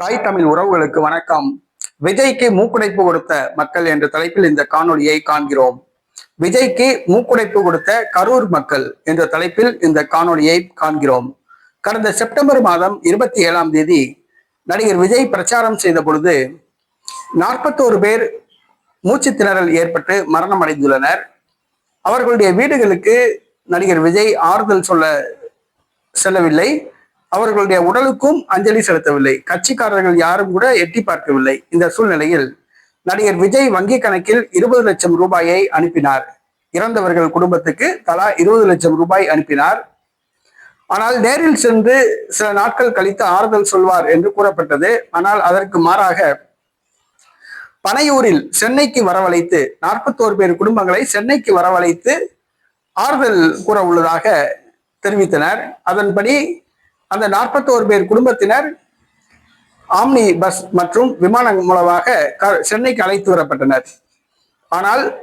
தாய் தமிழ் உறவுகளுக்கு வணக்கம். விஜய்க்கு மூக்குடைப்பு கொடுத்த மக்கள் என்ற தலைப்பில் இந்த காணொலியை காண்கிறோம். விஜய்க்கு மூக்குடைப்பு கொடுத்த கரூர் மக்கள் என்ற தலைப்பில் இந்த காணொலியை காண்கிறோம். கடந்த செப்டம்பர் மாதம் இருபத்தி ஏழாம் தேதி நடிகர் விஜய் பிரச்சாரம் செய்த பொழுது நாற்பத்தோரு பேர் மூச்சு திணறல் ஏற்பட்டு மரணம் அடைந்துள்ளனர் அவர்களுடைய வீடுகளுக்கு நடிகர் விஜய் ஆறுதல் சொல்ல செல்லவில்லை. அவர்களுடைய உடலுக்கும் அஞ்சலி செலுத்தவில்லை. கட்சிக்காரர்கள் யாரும் கூட எட்டி பார்க்கவில்லை. இந்த சூழ்நிலையில் நடிகர் விஜய் வங்கி கணக்கில் இருபது லட்சம் ரூபாயை அனுப்பினார். இறந்தவர்கள் குடும்பத்துக்கு தலா இருபது லட்சம் ரூபாய் அனுப்பினார். ஆனால் நேரில் சென்று சில நாட்கள் கழித்து ஆறுதல் சொல்வார் என்று கூறப்பட்டது. ஆனால் அதற்கு மாறாக பனையூரில் சென்னைக்கு வரவழைத்து நாற்பத்தோரு பேர் குடும்பங்களை சென்னைக்கு வரவழைத்து ஆறுதல் கூற உள்ளதாக தெரிவித்தனர். அதன்படி அந்த நாற்பத்தோரு பேர் குடும்பத்தினர் ஆம்னி பஸ் மற்றும் விமானம் மூலமாக க- சென்னைக்கு அழைத்து வரப்பட்டனர். ஆனால்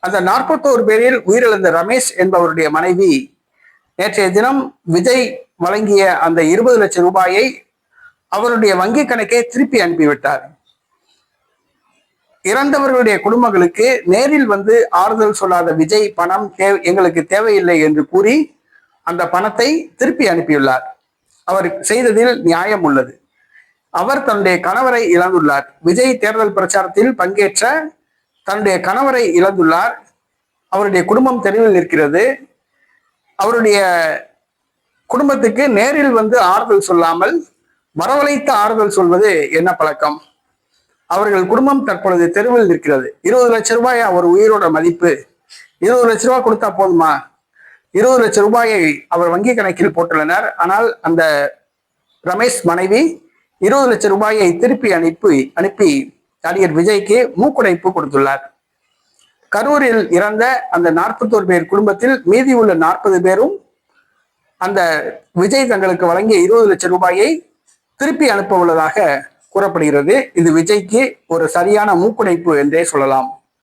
அந்த நாற்பத்தோரு பேரில் உயிரிழந்த ரமேஷ் என்பவருடைய மனைவி நேற்றைய தினம் விஜய் வழங்கிய அந்த இருபது லட்சம் ரூபாயை அவருடைய வங்கி கணக்கை திருப்பி அனுப்பிவிட்டார். இறந்தவர்களுடைய குடும்பங்களுக்கு நேரில் வந்து ஆறுதல் சொல்லாத விஜய் பணம் எங்களுக்கு தேவையில்லை என்று கூறி அந்த பணத்தை திருப்பி அனுப்பியுள்ளார். அவர் செய்ததில் நியாயம் உள்ளது. அவர் தன்னுடைய கணவரை இழந்துள்ளார். விஜய் தேர்தல் பிரச்சாரத்தில் பங்கேற்ற தன்னுடைய கணவரை இழந்துள்ளார். அவருடைய குடும்பம் தெருவில் நிற்கிறது. அவருடைய குடும்பத்துக்கு நேரில் வந்து ஆறுதல் சொல்லாமல் வரவழைத்து ஆறுதல் சொல்வது என்ன பழக்கம்? அவர்கள் குடும்பம் தற்பொழுது தெருவில் நிற்கிறது. இருபது லட்சம் ரூபாய் அவர் உயிரோட மதிப்பு? இருபது லட்ச ரூபாய் கொடுத்தா போதுமா? இருபது லட்சம் ரூபாயை அவர் வங்கி கணக்கில் போட்டுள்ளனர். ஆனால் அந்த ரமேஷ் மனைவி இருபது லட்சம் ரூபாயை திருப்பி அனுப்பி அனுப்பி நடிகர் விஜய்க்கு மூக்குடைப்பு கொடுத்துள்ளார். கரூரில் இறந்த அந்த நாற்பத்தோரு பேர் குடும்பத்தில் மீதி உள்ள நாற்பது பேரும் அந்த விஜய் தங்களுக்கு வழங்கிய இருபது லட்சம் ரூபாயை திருப்பி அனுப்ப உள்ளதாக கூறப்படுகிறது. இது விஜய்க்கு ஒரு சரியான மூக்குடைப்பு என்றே சொல்லலாம்.